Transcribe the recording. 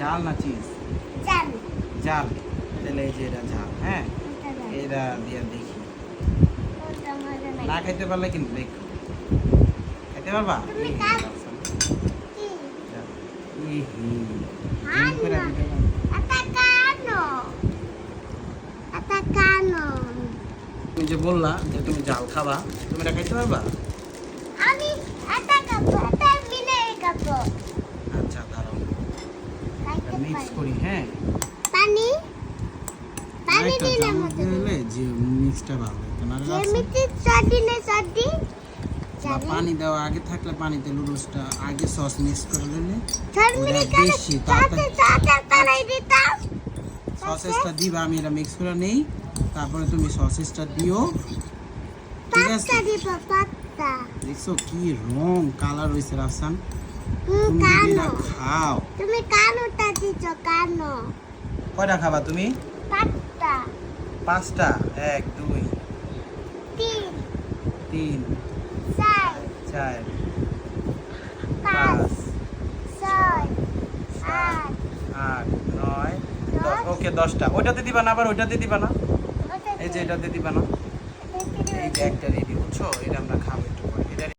ঝাল না চিজ? ঝাল তাহলে এই যে এটা ঝাল হ্যাঁ? এটা দিয়ে দেখি। না খাইতে পারলে কিন্তু দেখ। খাইতে পারবা? তুমি যে বললা যে তুমি জাল খাবা তুমি এটা খাইতে পারবা আমি এটা খাব এটা মিলে খাব আচ্ছা দাঁড়াও খাইতে মিক্স করি হ্যাঁ। পানি? পানি আরেকটা দিলে চামচ দিলে যে মিক্সটা ভালো হতো না রাফসান? যেমিতি সর্দি না সর্দি বা পানি দেওয়া আগে থাকলে পানিতে নুডলসটা আগে সস মিক্স করে দিলে বেশি সসেসটা দিবা আমি এটা মিক্স করে নেই। তারপরে তুমি সসেসটা দিও। ঠিক আছে? দেখছ কি রং কালার হয়েছে রাফসান। এটা খাও। তুমি কয়টা খাবা তুমি? পাঁচটা। এক দুই। তিন। তিন। চার। চার। পাঁচ। ছয়। আট আট। নয়। দশ। ওকে দশটা। ওইটাতে দিবা না আবার ওইটাতে দিবা না? এই যে এটাতে দিবা না? এই যে একটা রেডি বুঝছ? এটা আমরা খাব একটু